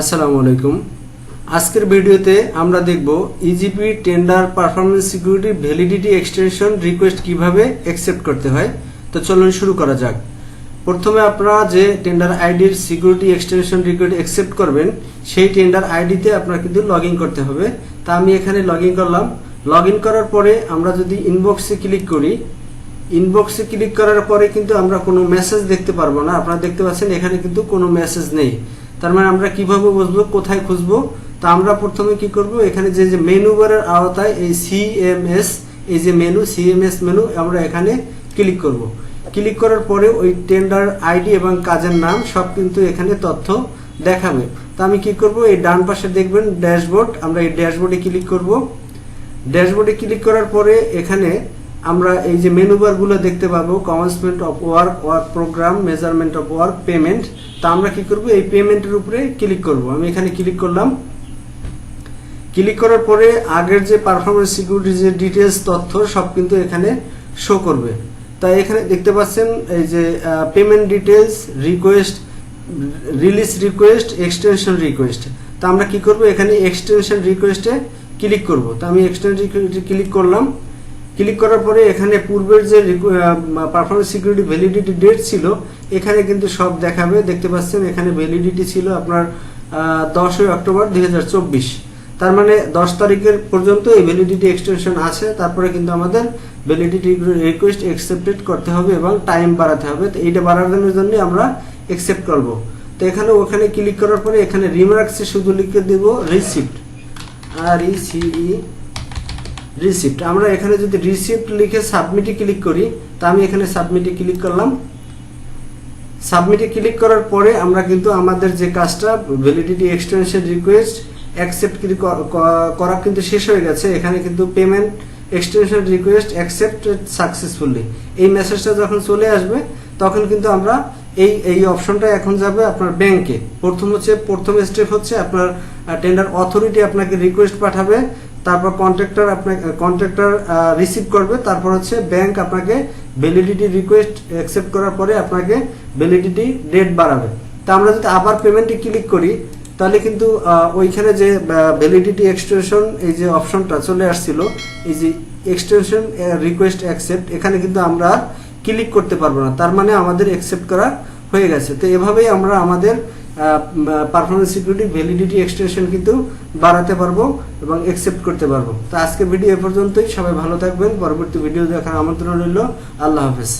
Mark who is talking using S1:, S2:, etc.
S1: আসসালামু আলাইকুম। আজকের ভিডিওতে আমরা দেখব EGP tender performance security validity extension request কীভাবে অ্যাকসেপ্ট করতে হয়। তো চলুন শুরু করা যাক। প্রথমে আপনারা যে টেন্ডার আইডির সিকিউরিটি এক্সটেনশন রিকোয়েস্ট অ্যাকসেপ্ট করবেন, সেই টেন্ডার আইডিতে আপনার কিন্তু লগ করতে হবে। তা আমি এখানে লগ করলাম। লগ করার পরে আমরা যদি ইনবক্সে ক্লিক করি ইনবক্সে ক্লিক করার পরে কিন্তু আমরা কোনো মেসেজ দেখতে পারব না। আপনারা দেখতে পাচ্ছেন এখানে কিন্তু কোনো মেসেজ নেই। তার মানে আমরা কীভাবে বুঝব, কোথায় খুঁজবো? তা আমরা প্রথমে কি করব, এখানে যে যে মেনু বারের আওতায় এই সিএমএস এই যে মেনু সিএমএস মেনু আমরা এখানে ক্লিক করব। ক্লিক করার পরে ওই টেন্ডার আইডি এবং কাজের নাম, সব কিন্তু এখানে তথ্য দেখাবে। তা আমি কি করব, এই ডান পাশে দেখবেন ড্যাশবোর্ড আমরা এই ড্যাশবোর্ডে ক্লিক করব। ড্যাশবোর্ডে ক্লিক করার পরে এখানে আমরা এই যে মেনু বারগুলো দেখতে পাবো commencement of work work programme measurement of work payment তা আমরা কি করব? এই পেমেন্টের উপরে ক্লিক করব। আমি এখানে ক্লিক করলাম। ক্লিক করার পরে আগের যে পারফরমেন্স সিকিউরিটি যে ডিটেলস তথ্য, সব কিন্তু এখানে শো করবে। তাই এখানে দেখতে পাচ্ছেন এই যে payment details request release request extension request তা আমরা কি করব? এখানে এক্সটেনশন রিকোয়েস্টে ক্লিক করব। তো আমি এক্সটেনশন ক্লিক করলাম। ক্লিক করার পরে এখানে পূর্বের যে পারফরমেন্স সিকিউরিটি ভ্যালিডিটি ডেট ছিল, এখানে কিন্তু সব দেখাবে। দেখতে পাচ্ছেন, এখানে ভ্যালিডিটি ছিল আপনার দশই অক্টোবর দুই হাজার চব্বিশ। তার মানে দশ তারিখের পর্যন্ত এই ভ্যালিডিটি এক্সটেনশন আছে। তারপরে কিন্তু আমাদের ভ্যালিডিটি রিকোয়েস্ট অ্যাকসেপ্টেড করতে হবে এবং টাইম বাড়াতে হবে। তো এইটা বাড়ানোর জন্য আমরা অ্যাকসেপ্ট করব। তো এখানে ওখানে ক্লিক করার পরে এখানে রিমার্কসে শুধু লিখে দেব রিসিপ্ট আর ই সিই রিসিপ্ট আমরা এখানে যদি রিসিপ্ট লিখে সাবমিটে ক্লিক করি, তা আমি এখানে সাবমিটে ক্লিক করলাম। সাবমিটে ক্লিক করার পরে আমরা কিন্তু আমাদের যে কাজটা ভ্যালিডিটি এক্সটেনশন রিকোয়েস্ট অ্যাকসেপ্ট করা কিন্তু শেষ হয়ে গেছে। এখানে কিন্তু payment extension request accepted successfully এই মেসেজটা যখন চলে আসবে, তখন কিন্তু আমরা এই এই অপশনটা এখন যাবে আপনার ব্যাংকে প্রথম হচ্ছে, প্রথম স্টেপ হচ্ছে আপনার টেন্ডার অথরিটি আপনাকে রিকোয়েস্ট পাঠাবে। তারপর কন্ট্রাক্টর আপনাকে কন্ট্রাক্টর রিসিভ করবে। তারপর হচ্ছে ব্যাংক আপনাকে ভ্যালিডিটি রিকোয়েস্ট অ্যাকসেপ্ট করার পরে আপনাকে ভ্যালিডিটি ডেট বাড়াবে। তা আমরা যদি আবার পেমেন্টে ক্লিক করি, তাহলে কিন্তু ওইখানে যে ভ্যালিডিটি এক্সটেনশন এই যে অপশনটা চলে আসছিল, এই যে এক্সটেনশন রিকোয়েস্ট অ্যাকসেপ্ট এখানে কিন্তু আমরা ক্লিক করতে পারব না। তার মানে আমাদের অ্যাকসেপ্ট করা হয়ে গেছে। তো এভাবেই আমরা আমাদের পারফরমেন্স সিকিউরিটি ভ্যালিডিটি এক্সটেনশন কিন্তু বাড়াতে পারব এবং অ্যাকসেপ্ট করতে পারব। তো আজকে ভিডিও এ পর্যন্তই। সবাই ভালো থাকবেন। পরবর্তী ভিডিও দেখার আমন্ত্রণ রইল। আল্লাহ হাফেজ।